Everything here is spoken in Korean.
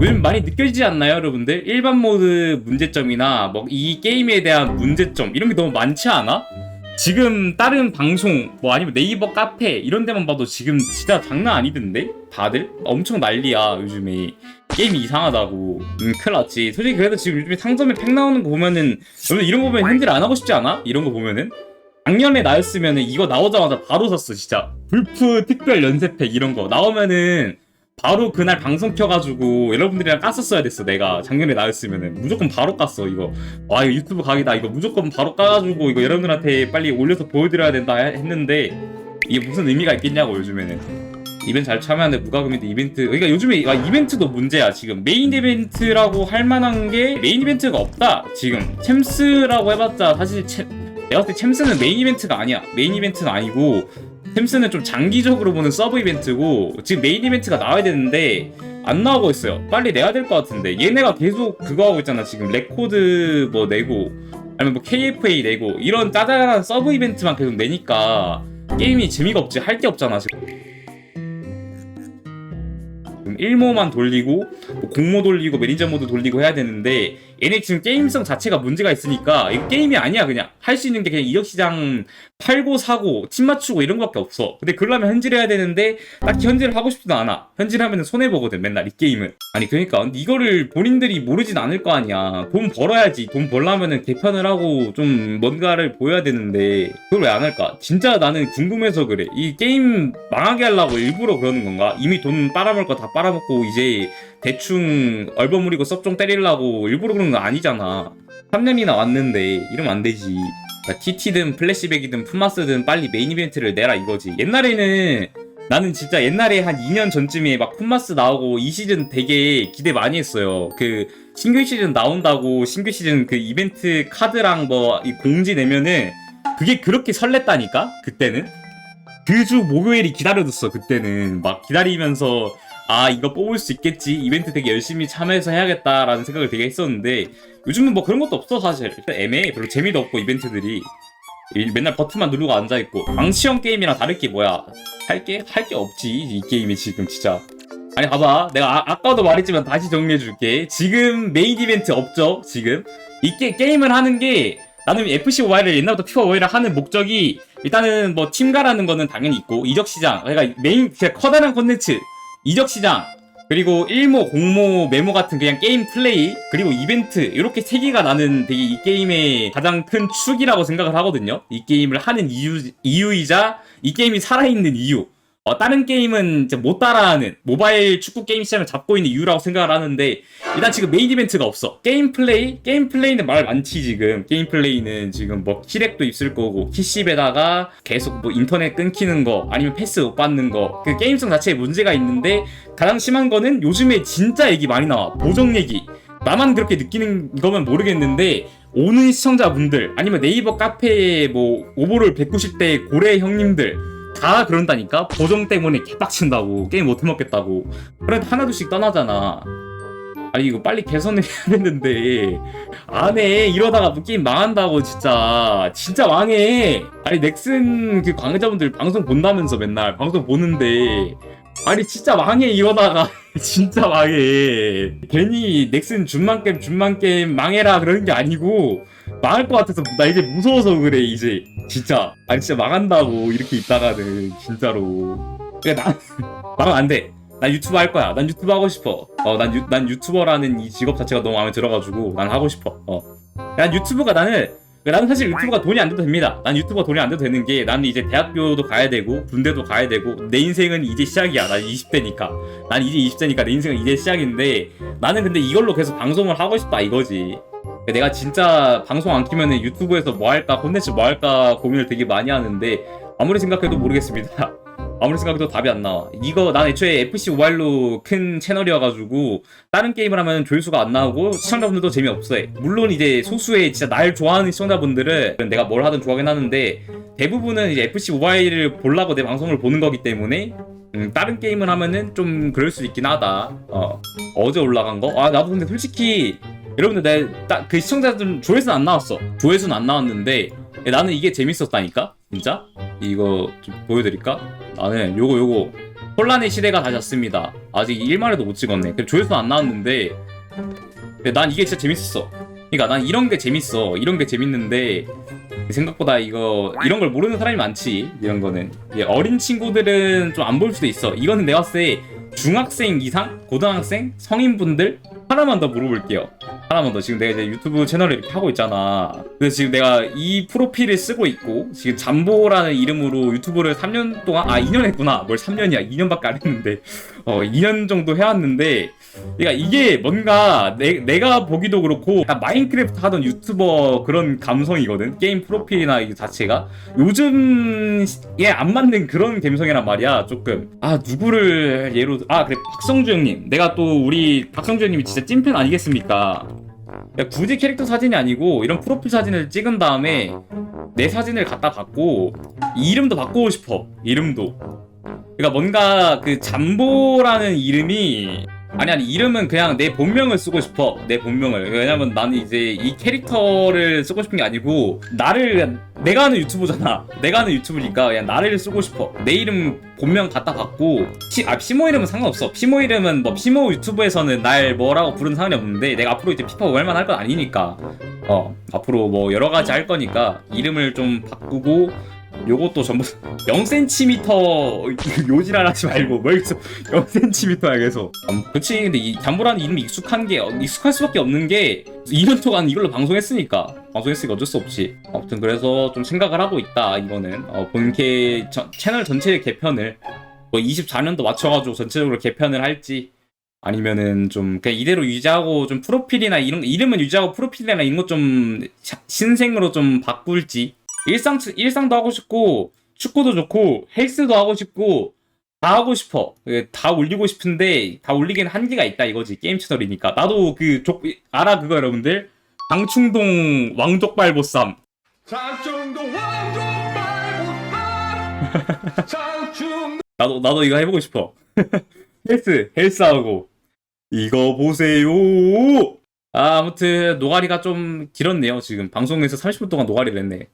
요즘 많이 느껴지지 않나요, 여러분들? 일반 모드 문제점이나 뭐 이 게임에 대한 문제점 이런 게 너무 많지 않아? 지금 다른 방송 뭐 아니면 네이버 카페 이런 데만 봐도 지금 진짜 장난 아니던데? 다들 엄청 난리야 요즘에 게임이 이상하다고 음 큰일 났지 솔직히 그래도 지금 요즘에 상점에 팩 나오는 거 보면은 여러분 이런 거 보면 핸들 안 하고 싶지 않아? 이런 거 보면은 작년에 나였으면은 이거 나오자마자 바로 샀어 진짜 불프 특별 연세팩 이런 거 나오면은 바로 그날 방송 켜가지고 여러분들이랑 깠었어야 됐어 내가. 작년에 나였으면은. 무조건 바로 깠어 이거. 와 이거 유튜브 각이다. 이거 무조건 바로 까가지고 이거 여러분들한테 빨리 올려서 보여드려야 된다 했는데 이게 무슨 의미가 있겠냐고 요즘에는. 이벤트 잘 참여하는데 무과금인데 이벤트. 그러니까 요즘에 아, 이벤트도 문제야 지금. 메인 이벤트라고 할 만한 게 메인 이벤트가 없다 지금. 챔스라고 해봤자 사실 챔, 내가 봤을 때 챔스는 메인 이벤트가 아니야. 메인 이벤트는 아니고 챔스는 좀 장기적으로 보는 서브 이벤트고 지금 메인 이벤트가 나와야 되는데 안 나오고 있어요. 빨리 내야 될 것 같은데 얘네가 계속 그거 하고 있잖아. 지금 레코드 뭐 내고 아니면 뭐 KFA 내고 이런 짜잘한 서브 이벤트만 계속 내니까 게임이 재미가 없지 할 게 없잖아 지금. 지금 1모만 돌리고 뭐 공모 돌리고 매니저 모드 돌리고 해야 되는데 얘네 지금 게임성 자체가 문제가 있으니까 이거 게임이 아니야 그냥. 할 수 있는 게 그냥 이적 시장 팔고 사고 팀 맞추고 이런 거밖에 없어. 근데 그러려면 현질 해야 되는데 딱히 현질을 하고 싶지도 않아. 현질 하면 손해보거든 맨날 이 게임은. 아니 그러니까 이거를 본인들이 모르진 않을 거 아니야. 돈 벌어야지. 돈 벌려면은 개편을 하고 좀 뭔가를 보여야 되는데 그걸 왜 안 할까? 진짜 나는 궁금해서 그래. 이 게임 망하게 하려고 일부러 그러는 건가? 이미 돈 빨아먹을 거다 빨아먹고 이제 대충 얼버무리고 썩종 때리려고 일부러 그런 거 아니잖아. 3년이나 왔는데 이러면 안 되지. 그러니까 TT든 플래시백이든 푸마스든 빨리 메인 이벤트를 내라 이거지. 옛날에는 나는 진짜 옛날에 한 2년 전쯤에 막 푸마스 나오고 이 시즌 되게 기대 많이 했어요. 그 신규 시즌 나온다고 신규 시즌 그 이벤트 카드랑 뭐이 공지 내면은 그게 그렇게 설렜다니까? 그때는? 그 주 목요일이 기다려졌어 그때는. 막 기다리면서 아 이거 뽑을 수 있겠지. 이벤트 되게 열심히 참여해서 해야겠다라는 생각을 되게 했었는데 요즘은 뭐 그런 것도 없어 사실. 일단 애매해 별로 재미도 없고 이벤트들이. 이- 맨날 버튼만 누르고 앉아있고. 방치형 게임이랑 다를 게 뭐야? 할 게? 할 게 없지 이 게임이 지금 진짜. 아니 봐봐. 내가 아, 까도 말했지만 다시 정리해줄게. 지금 메인 이벤트 없죠 지금? 이 게, 게임을 하는 게 나는 FC 모바일을 옛날부터 퓨어 모바일을 하는 목적이 일단은 뭐 팀가라는 거는 당연히 있고 이적 시장. 그러니까 메인 진짜 커다란 콘텐츠 이적 시장 그리고 일모, 공모, 메모 같은 그냥 게임 플레이 그리고 이벤트 이렇게 세 개가 나는 되게 이 게임의 가장 큰 축이라고 생각을 하거든요. 이 게임을 하는 이유 이유이자 이 게임이 살아있는 이유. 어, 다른 게임은 이제 못 따라하는 모바일 축구 게임 시장을 잡고 있는 이유라고 생각을 하는데 일단 지금 메인 이벤트가 없어. 게임 플레이, 게임 플레이는 말 많지 지금. 게임 플레이는 지금 뭐 키렉도 있을 거고 키십에다가 계속 뭐 인터넷 끊기는 거 아니면 패스 못 받는 거 그 게임성 자체에 문제가 있는데 가장 심한 거는 요즘에 진짜 얘기 많이 나와. 보정 얘기. 나만 그렇게 느끼는 거면 모르겠는데 오는 시청자분들 아니면 네이버 카페에 뭐 오버롤 190대 고래 형님들 다 그런다니까? 보정 때문에 개빡친다고 게임 못 해먹겠다고. 그래도 하나둘씩 떠나잖아. 아니 이거 빨리 개선을 해야 되는데. 안 해. 이러다가 뭐 게임 망한다고 진짜. 진짜 망해. 아니 넥슨 그 관계자분들 방송 본다면서 맨날 방송 보는데. 아니 진짜 망해 이러다가. 진짜 망해. 괜히 넥슨 준만 게임 준만 게임 망해라 그러는 게 아니고 망할 것 같아서 나 이제 무서워서 그래 이제 진짜 아니 진짜 망한다고 이렇게 있다가는 진짜로 그러니까 나 망하면 안돼 난 유튜브 할 거야 난 유튜브 하고 싶어 어난 유, 난 유튜버라는 이 직업 자체가 너무 마음에 들어가지고 난 하고 싶어 어난 유튜브가 나는 나는 사실 유튜브가 돈이 안 돼도 됩니다. 난 유튜브가 돈이 안 돼도 되는 게 나는 이제 대학교도 가야 되고 군대도 가야 되고 내 인생은 이제 시작이야. 나 20대니까. 난 이제 20대니까 내 인생은 이제 시작인데 나는 근데 이걸로 계속 방송을 하고 싶다 이거지. 내가 진짜 방송 안 키면은 유튜브에서 뭐 할까 콘텐츠 뭐 할까 고민을 되게 많이 하는데 아무리 생각해도 모르겠습니다. 아무리 생각해도 답이 안 나와. 이거 난 애초에 FC 모바일로 큰 채널이어가지고 다른 게임을 하면 조회수가 안 나오고 시청자분들도 재미없어 해. 물론 이제 소수의 진짜 날 좋아하는 시청자분들은 내가 뭘 하든 좋아하긴 하는데 대부분은 이제 FC 모바일을 보려고 내 방송을 보는 거기 때문에 음, 다른 게임을 하면은 좀 그럴 수 있긴 하다. 어, 어제 올라간 거? 아 나도 근데 솔직히 여러분들 내그 시청자들 조회수는 안 나왔어. 조회수는 안 나왔는데 나는 이게 재밌었다니까 진짜 이거 좀 보여드릴까? 나는 요거 요거 혼란의 시대가 다시 왔습니다. 아직 1만에도 못 찍었네. 그럼 조회수 안 나왔는데 난 이게 진짜 재밌었어. 그러니까 난 이런 게 재밌어. 이런 게 재밌는데 생각보다 이거 이런 걸 모르는 사람이 많지. 이런 거는 이게 어린 친구들은 좀 안 볼 수도 있어. 이거는 내가 봤을 때 중학생 이상, 고등학생, 성인분들 하나만 더 물어볼게요. 하나만 더. 지금 내가 이제 유튜브 채널을 이렇게 하고 있잖아. 그래서 지금 내가 이 프로필을 쓰고 있고 지금 잠보라는 이름으로 유튜브를 3년 동안 아 2년 했구나. 뭘 3년이야? 2년밖에 안 했는데. 어 2년 정도 해왔는데 그러니까 이게 뭔가 내, 내가 보기도 그렇고 마인크래프트 하던 유튜버 그런 감성이거든. 게임 프로필이나 이 자체가. 요즘에 안 맞는 그런 감성이란 말이야 조금. 아 누구를 예로 들- 아 그래. 박성주 형님. 내가 또 우리 박성주 형님이 진짜 찐팬 아니겠습니까 그러니까 굳이 캐릭터 사진이 아니고 이런 프로필 사진을 찍은 다음에 내 사진을 갖다 받고 이름도 바꾸고 싶어 이름도. 그러니까 뭔가 그 잠보라는 이름이 아니 아니 이름은 그냥 내 본명을 쓰고 싶어. 내 본명을. 왜냐면 나는 이제 이 캐릭터를 쓰고 싶은 게 아니고 나를 내가 하는 유튜브잖아. 내가 하는 유튜브니까 그냥 나를 쓰고 싶어. 내 이름 본명 갖다 받고 시, 아 피모 이름은 상관없어. 피모 이름은 뭐 피모 유튜브에서는 날 뭐라고 부르는 상관이 없는데 내가 앞으로 이제 피파 월만 할 건 아니니까. 어 앞으로 뭐 여러 가지 할 거니까 이름을 좀 바꾸고 요것도 전부 0cm 요지랄 하지 말고 뭘 계속 0cm야 계속. 음, 그치. 근데 이 잠보라는 이름이 익숙한 게 어, 익숙할 수밖에 없는 게 2년 동안 이걸로 방송했으니까 방송했으니까 어쩔 수 없지. 아무튼 그래서 좀 생각을 하고 있다 이거는. 어, 본캐 저- 채널 전체 개편을 뭐 24년도 맞춰가지고 전체적으로 개편을 할지 아니면은 좀 그냥 이대로 유지하고 좀 프로필이나 이런 이름은 유지하고 프로필이나 이런 것좀 신생으로 좀 바꿀지 일상 일상도 하고 싶고 축구도 좋고 헬스도 하고 싶고 다 하고 싶어. 그, 다 올리고 싶은데 다 올리기는 한계가 있다 이거지 게임 채널이니까. 나도 그 족, 알아 그거 여러분들? 방충동 왕족발 보쌈. 장충동 왕족발보다 장충 나도 나도 이거 해보고 싶어. 헬스 헬스하고. 이거 보세요. 아, 아무튼 노가리가 좀 길었네요 지금. 방송에서 30분 동안 노가리를 했네